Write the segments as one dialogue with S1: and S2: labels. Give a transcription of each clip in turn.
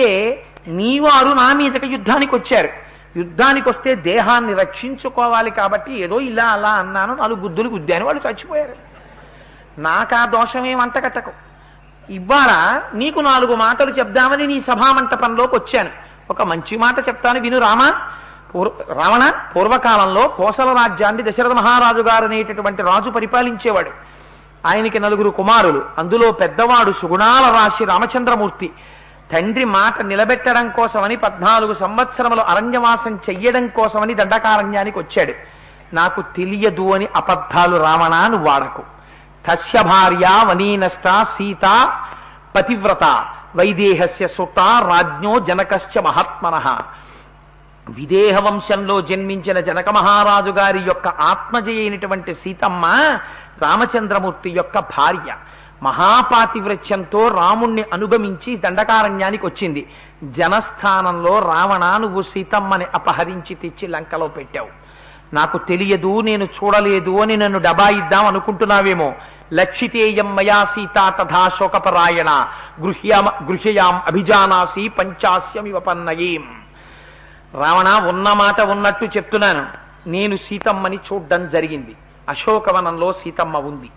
S1: అయితే నీవారు నా మీదకి యుద్ధానికి వచ్చారు యుద్ధానికి వస్తే దేహాన్ని రక్షించుకోవాలి కాబట్టి ఏదో ఇలా అలా అన్నాను నాలుగు గుద్దులు గుద్దాను వాళ్ళు చచ్చిపోయారు. నాకు ఆ దోషమేం అంటకట్టకు ఇవాళ నీకు నాలుగు మాటలు చెప్దామని నీ సభామంటపంలోకి వచ్చాను. ఒక మంచి మాట చెప్తాను విను రామా. రావణ పూర్వకాలంలో కోసల రాజ్యాన్ని దశరథ మహారాజు గారు అనేటటువంటి రాజు పరిపాలించేవాడు. ఆయనకి నలుగురు కుమారులు. అందులో పెద్దవాడు సుగుణాల రాశి రామచంద్రమూర్తి. తండ్రి మాట నిలబెట్టడం కోసమని పద్నాలుగు సంవత్సరములు అరణ్యవాసం చెయ్యడం కోసమని దండకారణ్యానికి వచ్చాడు. నాకు తెలియదు అని అబద్ధాలు రావణా నువ్వు వాడకు. తస్య భార్య వనీనష్ట సీత పతివ్రత వైదేహస్య సుత రాజ్ఞో జనకశ్చ మహాత్మన. విదేహ వంశంలో జన్మించిన జనక మహారాజు గారి యొక్క ఆత్మజయైనటువంటి సీతమ్మ రామచంద్రమూర్తి యొక్క భార్య. మహాపాతివ్రత్యంతో రాముణ్ణి అనుగమించి దండకారణ్యానికి వచ్చింది. జనస్థానంలో రావణ నువ్వు సీతమ్మని అపహరించి తెచ్చి లంకలో పెట్టావు. నాకు తెలియదు నేను చూడలేదు అని నన్ను డబాయిద్దాం అనుకుంటున్నావేమో. లక్షితేయం మయా సీత తథా శోకపరాయణ. గృహ్యామ గృహ్యయాం అభిజానాసి పంచాస్యం ఇవ రావణ ఉన్న మాట ఉన్నట్టు చెప్తున్నాను. నేను సీతమ్మని చూడ్డం జరిగింది. అశోకవనంలో సీతమ్మ ఉంది.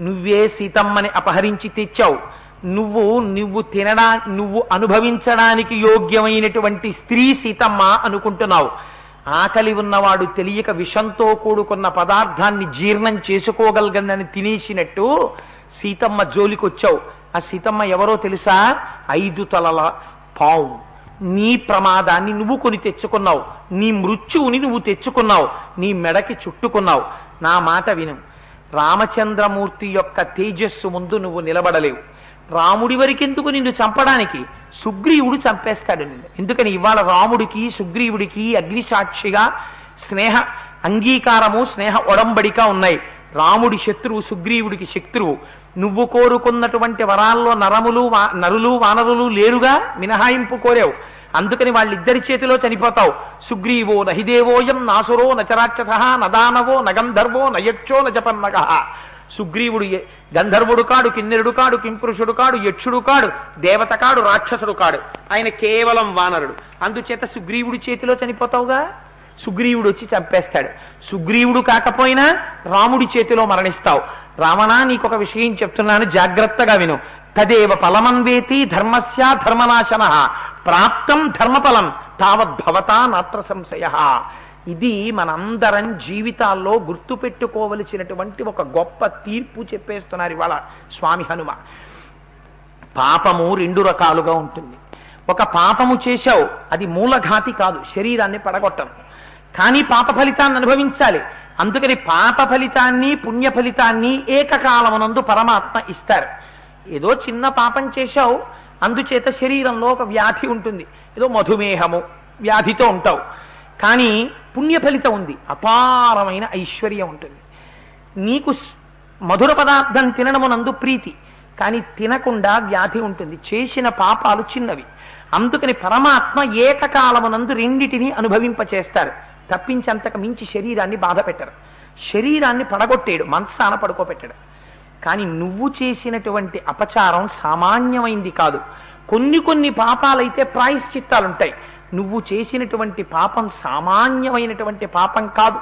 S1: నువ్వే సీతమ్మని అపహరించి తెచ్చావు. నువ్వు నువ్వు తినడా నువ్వు అనుభవించడానికి యోగ్యమైనటువంటి స్త్రీ సీతమ్మ అనుకుంటున్నావు. ఆకలి ఉన్నవాడు తెలియక విషంతో కూడుకున్న పదార్థాన్ని జీర్ణం చేసుకోగలగందని తినేసినట్టు సీతమ్మ జోలికొచ్చావు. ఆ సీతమ్మ ఎవరో తెలుసా? ఐదు తలల పావు. నీ ప్రమాదాన్ని నువ్వు కొని తెచ్చుకున్నావు. నీ మృత్యువుని నువ్వు తెచ్చుకున్నావు. నీ మెడకి చుట్టుకున్నావు. నా మాట విను. రామచంద్రమూర్తి యొక్క తేజస్సు ముందు నువ్వు నిలబడలేవు. రాముడి వరకెందుకు నిన్ను చంపడానికి? సుగ్రీవుడు చంపేస్తాడు నిన్ను. ఎందుకని ఇవాళ రాముడికి సుగ్రీవుడికి అగ్నిసాక్షిగా స్నేహ అంగీకారము స్నేహ ఒడంబడిక ఉన్నాయి. రాముడి శత్రువు సుగ్రీవుడికి శత్రువు నువ్వు కోరుకున్నటువంటి వరాల్లో నరములు నరులు వానరులు లేరుగా మినహాయింపు కోరావు. అందుకని వాళ్ళిద్దరి చేతిలో చనిపోతావు. సుగ్రీవో నహిదేవోయం నాసురో నచరాక్షస నదానవో నగంధర్వో నయక్షో నజపన్నక సుగ్రీవుడు గంధర్వుడు కాడు కిన్నెరుడు కాడు కింపురుషుడు కాడు యక్షుడు కాడు దేవత కాడు రాక్షసుడు కాడు. ఆయన కేవలం వానరుడు. అందుచేత సుగ్రీవుడి చేతిలో చనిపోతావుగా? సుగ్రీవుడు వచ్చి చంపేస్తాడు. సుగ్రీవుడు కాకపోయినా రాముడి చేతిలో మరణిస్తావు. రావణ నీకొక విషయం చెప్తున్నాను జాగ్రత్తగా విను. తదేవ ఫలమన్వేతి ధర్మస్య ధర్మనాశన. ప్రాప్తం ధర్మఫలం తావద్భవతా నాత్ర సంశయ. ఇది మనందరం జీవితాల్లో గుర్తుపెట్టుకోవలసినటువంటి ఒక గొప్ప తీర్పు చెప్పేస్తున్నారు ఇవాళ స్వామి హనుమ. పాపము రెండు రకాలుగా ఉంటుంది. ఒక పాపము చేశావు అది మూలఘాతి కాదు శరీరాన్ని పడగొట్టం. కానీ పాప ఫలితాన్ని అనుభవించాలి. అందుకని పాప ఫలితాన్ని పుణ్య ఫలితాన్ని ఏకకాలమునందు పరమాత్మ ఇస్తారు. ఏదో చిన్న పాపం చేశావు అందుచేత శరీరంలో ఒక వ్యాధి ఉంటుంది. ఏదో మధుమేహము వ్యాధితో ఉంటావు. కానీ పుణ్య ఫలితం ఉంది. అపారమైన ఐశ్వర్యం ఉంటుంది. నీకు మధుర పదార్థం తినడమునందు ప్రీతి కానీ తినకుండా వ్యాధి ఉంటుంది. చేసిన పాపాలు చిన్నవి. అందుకని పరమాత్మ ఏకకాలమునందు రెండిటిని అనుభవింపచేస్తారు. తప్పించంతకు మించి శరీరాన్ని బాధ పెట్టరు శరీరాన్ని పడగొట్టేడు మనస్సాన పడుకోబెట్టాడు. కానీ నువ్వు చేసినటువంటి అపచారం సామాన్యమైంది కాదు. కొన్ని కొన్ని పాపాలైతే ప్రాయశ్చిత్తాలుంటాయి. నువ్వు చేసినటువంటి పాపం సామాన్యమైనటువంటి పాపం కాదు.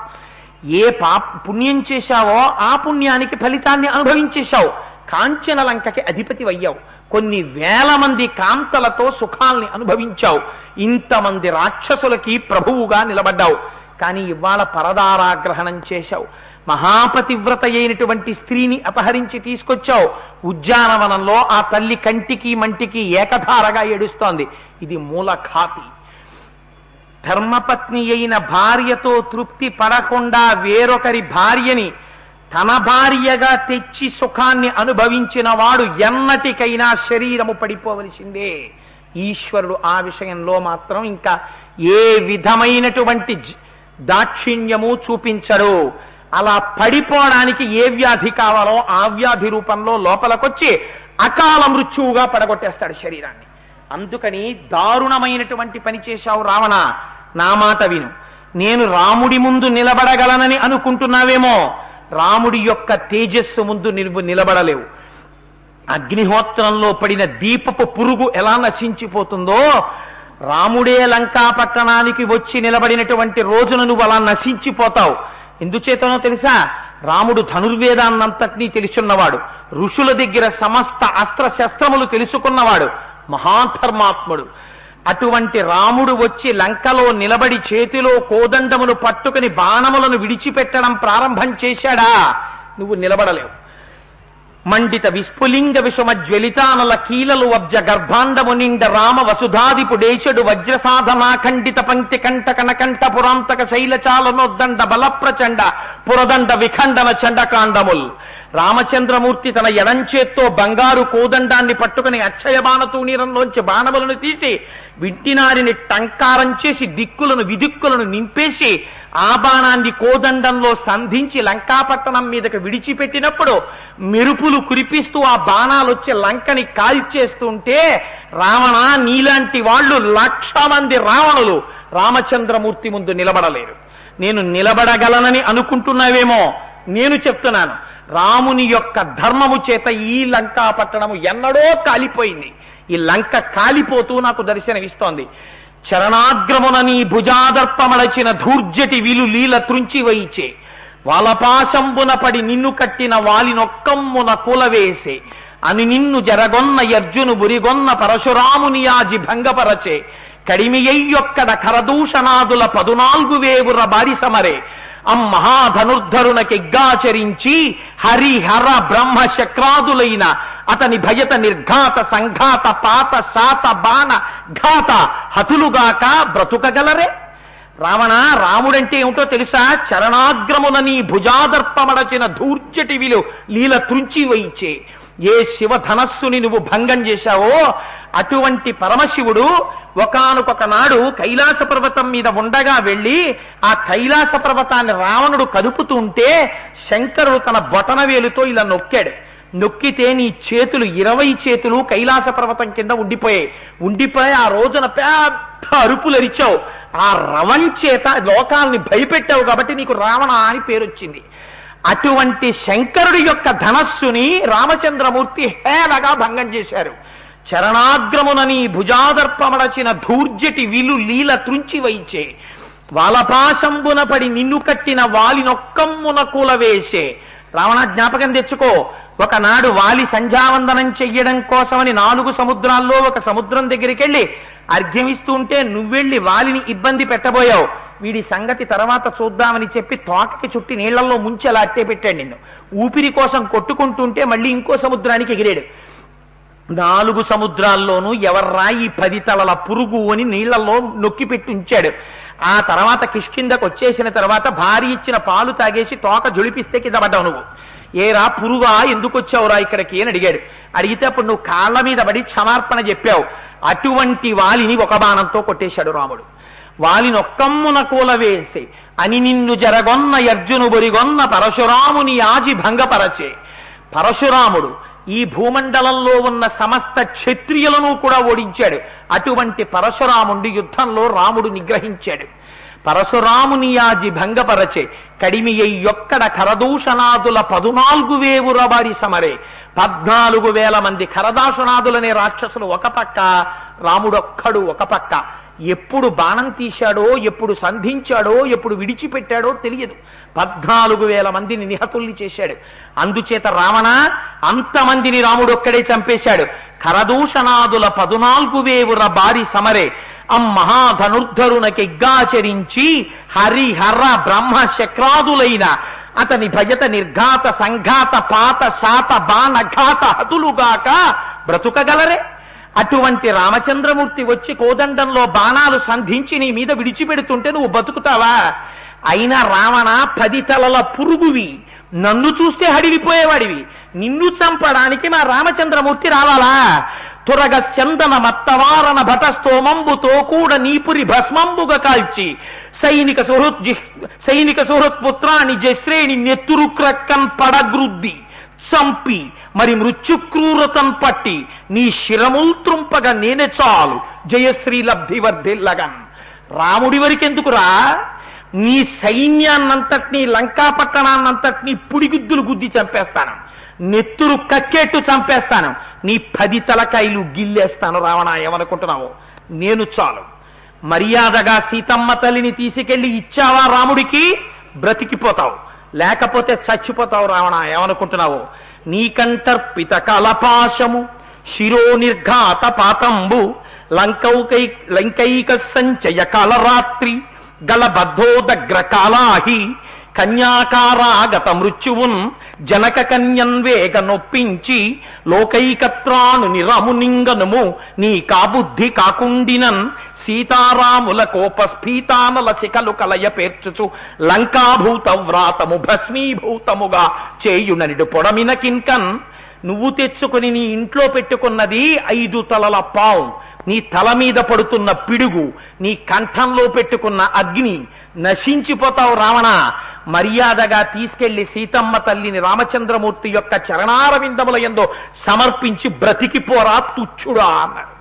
S1: ఏ పాప పుణ్యం చేశావో ఆ పుణ్యానికి ఫలితాన్ని అనుభవించేశావు. కాంచన లంకకి అధిపతి అయ్యావు. కొన్ని వేల మంది కాంతలతో సుఖాల్ని అనుభవించావు. ఇంతమంది రాక్షసులకి ప్రభువుగా నిలబడ్డావు. కానీ ఇవాళ పరదారాగ్రహణం చేశావు. మహాపతివ్రత అయినటువంటి స్త్రీని అపహరించి తీసుకొచ్చావు. ఉద్యానవనంలో ఆ తల్లి కంటికి మంటికి ఏకధారగా ఏడుస్తోంది. ఇది మూలఖాతి ధర్మపత్ని అయిన భార్యతో తృప్తి పడకుండా వేరొకరి భార్యని తన భార్యగా తెచ్చి సుఖాన్ని అనుభవించిన వాడు ఎన్నటికైనా శరీరము పడిపోవలసిందే. ఈశ్వరుడు ఆ విషయంలో మాత్రం ఇంకా ఏ విధమైనటువంటి దాక్షిణ్యము చూపించడు. అలా పడిపోవడానికి ఏ వ్యాధి కావాలో ఆ వ్యాధి రూపంలో లోపలకొచ్చి అకాల మృత్యువుగా పడగొట్టేస్తాడు శరీరాన్ని. అందుకని దారుణమైనటువంటి పని చేశావు రావణ. నా మాట విను. నేను రాముడి ముందు నిలబడగలనని అనుకుంటున్నావేమో? రాముడి యొక్క తేజస్సు ముందు నువ్వు నిలబడలేవు. అగ్నిహోత్రంలో పడిన దీపపు పురుగు ఎలా నశించిపోతుందో? రాముడే లంకా పట్టణానికి వచ్చి నిలబడినటువంటి రోజున నువ్వు అలా నశించిపోతావు. ఎందుచేతనో తెలుసా? రాముడు ధనుర్వేదాన్నంతటినీ తెలుసున్నవాడు. ఋషుల దగ్గర సమస్త అస్త్ర శస్త్రములు తెలుసుకున్నవాడు. మహాధర్మాత్ముడు. అటువంటి రాముడు వచ్చి లంకలో నిలబడి చేతిలో కోదండమును పట్టుకుని బాణములను విడిచిపెట్టడం ప్రారంభం చేశాడా? నువ్వు నిలబడలేవు. మండిత విస్ఫులింగ విషమ జ్వలితానల కీలలు వబ్జ గర్భాండము నిండ రామ వసుధాదిపుడేశడు వజ్ర సాధనా ఖండిత పంక్తి కంఠ కనకంఠ పురాంతక శైలచాలనొద్దండ బల ప్రచండ పురదండ విఖండన చండకాండముల్. రామచంద్రమూర్తి తన ఎడంచేత్తో బంగారు కోదండాన్ని పట్టుకుని అక్షయ బాణతూనీరంలోంచి బాణములను తీసి వింటినారిని టంకారం చేసి దిక్కులను విదిక్కులను నింపేసి ఆ బాణాన్ని కోదండంలో సంధించి లంకాపట్టణం మీదకి విడిచిపెట్టినప్పుడు మెరుపులు కురిపిస్తూ ఆ బాణాలు వచ్చి లంకని కాల్చేస్తుంటే రావణ నీలాంటి వాళ్ళు లక్ష మంది రావణులు రామచంద్రమూర్తి ముందు నిలబడలేరు. నేను నిలబడగలనని అనుకుంటున్నావేమో నేను చెప్తున్నాను. రాముని యొక్క ధర్మము చేత ఈ లంకా పట్టణము ఎన్నడో కాలిపోయింది. ఈ లంక కాలిపోతూ నాకు దర్శనమిస్తోంది. చరణాగ్రమున నీ భుజాదర్పమడచిన ధూర్జటి విలు లీల త్రుంచి వైచే వాలపాశంబున పడి నిన్ను కట్టిన వాలినొక్కమ్మున కులవేసే. అని నిన్ను జరగొన్న యర్జును బురిగొన్న పరశురామునియాజి భంగపరచే. కడిమియొక్కడ కరదూషణాదుల పదునాలుగు వేవుర బారి సమరే అమ్మహాధనుర్ధరునకిగ్గాచరించి హరి హరిహర బ్రహ్మ శక్రాదులైన అతని భయత నిర్ఘాత సంఘాత పాత శాత బాణ ఘాత హతులుగాక బ్రతుకగలరే? రావణ రాముడంటే ఏమిటో తెలుసా? చరణాగ్రమున నీ భుజాదర్పమడచిన ధూర్జటి విలు లీల తృంచి వైచే ఏ శివధనస్సుని నువ్వు భంగం చేశావో అటువంటి పరమశివుడు ఒకనొక నాడు కైలాస పర్వతం మీద ఉండగా వెళ్ళి ఆ కైలాస పర్వతాన్ని రావణుడు కదుపుతుంటే శంకరుడు తన బొటన వేలుతో ఇలా నొక్కాడు. నొక్కితే నీ చేతులు ఇరవై చేతులు కైలాస పర్వతం కింద ఉండిపోయాయి. ఉండిపోయి ఆ రోజున పెద్ద అరుపులు అరిచావు ఆ రవం చేత లోకాల్ని భయపెట్టావు కాబట్టి నీకు రావణ అని పేరు వచ్చింది అటువంటి శంకరుడి యొక్క ధనస్సుని రామచంద్రమూర్తి హేళగా భంగం చేశారు. చరణాగ్రమునని భుజాదర్పమడచిన ధూర్జటి విలు లీల త్రుంచి వైచే. వాలపాశంబున పడి నిన్ను కట్టిన వాలినొక్కమ్మున కూలవేసే. రావణ జ్ఞాపకం తెచ్చుకో. ఒకనాడు వాలి సంధ్యావందనం చెయ్యడం కోసమని నాలుగు సముద్రాల్లో ఒక సముద్రం దగ్గరికి వెళ్ళి అర్ఘ్యమిస్తూ ఉంటే నువ్వెళ్ళి వాలిని ఇబ్బంది పెట్టబోయావు. వీడి సంగతి తర్వాత చూద్దామని చెప్పి తోకకి చుట్టి నీళ్ళలో ముంచి అలా అట్టే పెట్టాడు నిన్ను. ఊపిరి కోసం కొట్టుకుంటుంటే మళ్ళీ ఇంకో సముద్రానికి ఎగిరాడు. నాలుగు సముద్రాల్లోనూ ఎవర్రా ఈ పది తలల పురుగు అని నీళ్ళలో నొక్కి పెట్టి ఉంచాడు. ఆ తర్వాత కిష్కిందకు వచ్చేసిన తర్వాత భార్య ఇచ్చిన పాలు తాగేసి తోక జొలిపిస్తే కింద పడ్డావు నువ్వు. ఏరా పురువా ఎందుకు వచ్చావురా ఇక్కడికి అని అడిగాడు. అడిగితే అప్పుడు నువ్వు కాళ్ళ మీద పడి క్షమార్పణ చెప్పావు. అటువంటి వాలిని ఒక బాణంతో కొట్టేశాడు రాముడు. వాలిని ఒక్కమ్మున కూలవేసి అని నిన్ను జరగొన్న అర్జును బొరిగొన్న పరశురాముని ఆజి భంగపరచే. పరశురాముడు ఈ భూమండలంలో ఉన్న సమస్త క్షత్రియులను కూడా ఓడించాడు. అటువంటి పరశురాముడి యుద్ధంలో రాముడు నిగ్రహించాడు. పరశురాముని యాజి భంగపరచే కడిమియొక్కడ కరదూషణాదుల పదునాలుగు వేవుర వారి సమరే. పద్నాలుగు వేల మంది కరదాషణాదులనే రాక్షసులు ఒక పక్క రాముడొక్కడు ఒక పక్క. ఎప్పుడు బాణం తీశాడో ఎప్పుడు సంధించాడో ఎప్పుడు విడిచిపెట్టాడో తెలియదు. పద్నాలుగు వేల మందిని నిహతుల్ని చేశాడు. అందుచేత రావణ అంతమందిని రాముడు ఒక్కడే చంపేశాడు. కరదూషణాదుల పదునాలుగు వేవుర బారి సమరే అమ్మహాధనుర్ధరునకిగ్గాచరించి హరి హరిహర బ్రహ్మ శక్రాదులైన అతని భయత నిర్ఘాత సంఘాత పాత శాత బాణఘాత హతులుగాక బ్రతుకగలరే. అటువంటి రామచంద్రమూర్తి వచ్చి కోదండంలో బాణాలు సంధించి నీ మీద విడిచిపెడుతుంటే నువ్వు బతుకుతావా? అయినా రావణ పది తలల పురుగువి. నన్ను చూస్తే హడిలిపోయేవాడివి. నిన్ను చంపడానికి మా రామచంద్రమూర్తి రావాలా? తురగ చందన మత్తవారణ భటస్తోమంబుతో కూడా నీపురి భస్మంబుగా కాల్చి సైనిక సుహృత్ సైనిక సుహృత్ పుత్రాని జశ్రేణి నెత్తురు క్రక్కన్ పడగ్రుద్ది. చంపి మరి మృత్యుక్రూరతం పట్టి నీ శిరముల్ త్రుంపగా నేనే చాలు. జయశ్రీ లబ్ధి వర్ధిల్లగన్. రాముడి వరకెందుకురా నీ సైన్యాన్నంతటినీ లంకా పట్టణాన్నంతటినీ పుడిగుద్దులు గుద్ది చంపేస్తాను. నెత్తురు కక్కెట్టు చంపేస్తాను. నీ పది తలకాయలు గిల్లేస్తాను రావణ ఏమనుకుంటున్నావు నేను చాలు. మర్యాదగా సీతమ్మ తల్లిని తీసుకెళ్ళి ఇచ్చావా రాముడికి? బ్రతికిపోతావు. లేకపోతే చచ్చిపోతావు రావణ ఏమనుకుంటున్నావు? నీకంటర్పిత కలపాశము శిరో నిర్ఘాత పాతంబు లంకౌకై లంకైక సంచయ కాలరాత్రి గలబద్ధోదగ్ర కాలాహి కన్యాకారాగత మృత్యువున్ జనక కన్యన్ వేగ నొప్పించి లోకైకత్రాను నిరమునింగనుము నీ కాబుద్ధి కాకుండినన్ సీతారాముల కోపస్ఫీతానల చికలు కలయ పేర్చుచు. లంకాభూత వ్రాతము భస్మీభూతముగా చేయుననిడు పొడమిన కింకన్. నువ్వు తెచ్చుకుని నీ ఇంట్లో పెట్టుకున్నది ఐదు తలల పావు. నీ తల మీద పడుతున్న పిడుగు నీ కంఠంలో పెట్టుకున్న అగ్ని. నశించిపోతావు రావణ. మర్యాదగా తీసుకెళ్ళి సీతమ్మ తల్లిని రామచంద్రమూర్తి యొక్క చరణారవిందముల ఎందో సమర్పించి బ్రతికిపోరా తుచ్చుడా అన్నాడు.